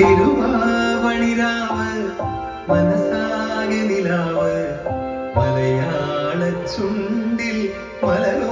തിരുവാവണിരാവ് മനസാകെ നിലാവ്. മലയാള ചുണ്ടിൽ മലരോണ